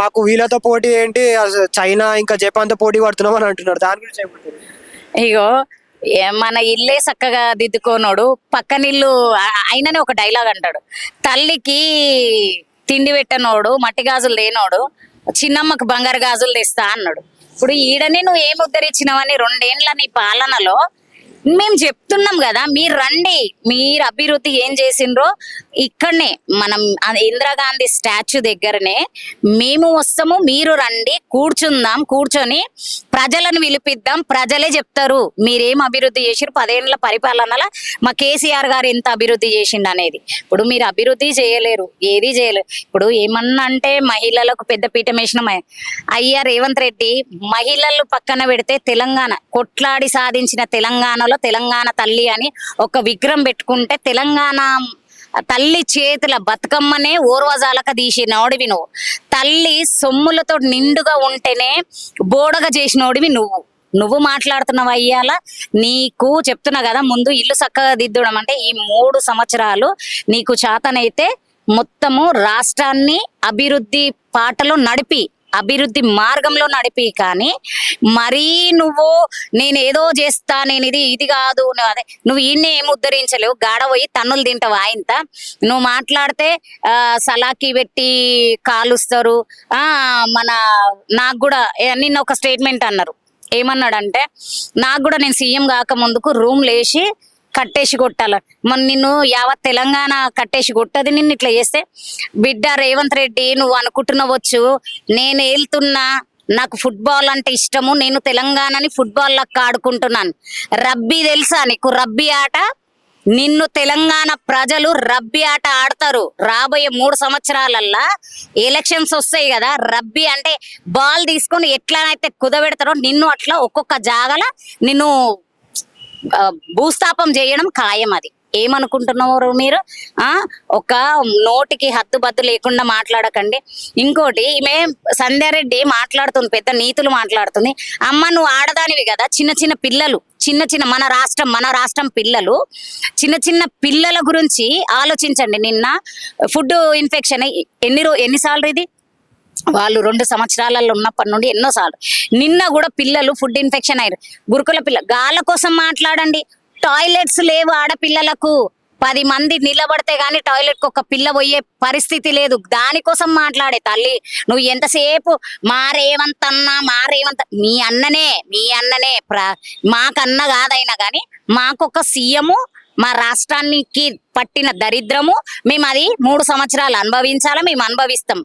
మాకు వీళ్ళతో పోటీ ఏంటి? అసలు చైనా ఇంకా జపాన్తో పోటీ పడుతున్నాం అని అంటున్నారు. దాని గురించి ఏమంటారు? ఇగో మన ఇల్లే చక్కగా దిద్దుకోనోడు. పక్కనిల్లు ఇల్లు ఆయననే ఒక డైలాగ్ అంటాడు. తల్లికి తిండి పెట్టనోడు మట్టి గాజులు లేనోడు చిన్నమ్మకు బంగారు గాజులు తెస్తా అన్నాడు. ఇప్పుడు ఈడనే నువ్వు ఏం ఉద్ధరించినవని రెండేండ్ల నీ పాలనలో మేము చెప్తున్నాం కదా మీరు రండి మీరు అభివృద్ధి ఏం చేసిండ్రో ఇక్కడనే మనం ఇందిరాగాంధీ స్టాచ్యూ దగ్గరనే మేము వస్తాము మీరు రండి కూర్చుందాం కూర్చొని ప్రజలను పిలిపిద్దాం. ప్రజలే చెప్తారు మీరేం అభివృద్ధి చేసారు పదేళ్ళ పరిపాలనల మా కేసీఆర్ గారు ఎంత అభివృద్ధి చేసిండు అనేది. ఇప్పుడు మీరు అభివృద్ధి చేయలేరు ఏది చేయలేరు. ఇప్పుడు ఏమన్నా అంటే మహిళలకు పెద్ద పీఠం వేసిన. అయ్యా రేవంత్ రెడ్డి మహిళలు పక్కన పెడితే తెలంగాణ కొట్లాడి సాధించిన తెలంగాణలో తెలంగాణ తల్లి అని ఒక విగ్రహం పెట్టుకుంటే తెలంగాణ తల్లి చేతుల బతుకమ్మనే ఓర్వజాలక తీసినోడివి నువ్వు. తల్లి సొమ్ములతో నిండుగా ఉంటేనే బోడగా చేసినోడివి నువ్వు. నువ్వు మాట్లాడుతున్నావు అయ్యాల నీకు చెప్తున్నా కదా ముందు ఇల్లు చక్కగా దిద్దడం అంటే ఈ మూడు సంవత్సరాలు నీకు చేతనైతే మొత్తము రాష్ట్రాన్ని అభివృద్ధి పాటలో నడిపి అభివృద్ధి మార్గంలో నడిపి కానీ మరీ నువ్వు నేను ఏదో చేస్తా నేను ఇది ఇది కాదు నువ్వు అదే నువ్వు ఈయన్ని ఏం ఉద్ధరించలేవు. గాడ పోయి తన్నులు తింటావు ఆయంత నువ్వు మాట్లాడితే సలాకి పెట్టి కాలుస్తారు. ఆ మన నాకు కూడా నిన్న ఒక స్టేట్మెంట్ అన్నారు. ఏమన్నాడంటే నాకు కూడా నేను సీఎం కాక ముందుకు రూమ్ లేచి కట్టేసి కొట్టాల. మన నిన్ను యావత్ తెలంగాణ కట్టేసి కొట్టది నిన్ను ఇట్లా చేస్తే. బిడ్డ రేవంత్ రెడ్డి నువ్వు అనుకుంటున్నవచ్చు నేను వెళ్తున్నా నాకు ఫుట్బాల్ అంటే ఇష్టము నేను తెలంగాణని ఫుట్బాల్ లెక్క ఆడుకుంటున్నాను. రబ్బీ తెలుసా నీకు? రబ్బీ ఆట? నిన్ను తెలంగాణ ప్రజలు రబ్బీ ఆట ఆడతారు. రాబోయే మూడు సంవత్సరాలల్లా ఎలక్షన్స్ వస్తాయి కదా రబ్బీ అంటే బాల్ తీసుకొని ఎట్లానైతే కుదబెడతారో నిన్ను అట్లా ఒక్కొక్క జాగల నిన్ను భూస్థాపం చేయడం ఖాయం అది ఏమనుకుంటున్నారు మీరు? ఆ ఒక నోటికి హద్దుబద్దు లేకుండా మాట్లాడకండి. ఇంకోటి ఈమె సంధ్యారెడ్డి మాట్లాడుతుంది పెద్ద నీతులు మాట్లాడుతుంది. అమ్మ నువ్వు ఆడదానివి కదా చిన్న చిన్న పిల్లలు చిన్న చిన్న మన రాష్ట్రం మన రాష్ట్రం పిల్లలు చిన్న చిన్న పిల్లల గురించి ఆలోచించండి. నిన్న ఫుడ్ ఇన్ఫెక్షన్ ఎన్ని రో ఎన్నిసార్లు ఇది? వాళ్ళు రెండు సంవత్సరాలలో ఉన్నప్పటి నుండి ఎన్నోసార్లు. నిన్న కూడా పిల్లలు ఫుడ్ ఇన్ఫెక్షన్ అయ్యారు. గురుకుల పిల్ల గాళ్ళ కోసం మాట్లాడండి. టాయిలెట్స్ లేవు ఆడపిల్లలకు. పది మంది నిలబడితే కానీ టాయిలెట్కు ఒక పిల్ల పోయే పరిస్థితి లేదు. దానికోసం మాట్లాడే తల్లి నువ్వు ఎంతసేపు మా రేవంత్ మా మీ అన్ననే మీ అన్ననే ప్ర మాకన్న కాదైనా కానీ మాకొక సీఎము మా రాష్ట్రానికి పట్టిన దరిద్రము మేము అది మూడు సంవత్సరాలు అనుభవించాలా మేము అనుభవిస్తాం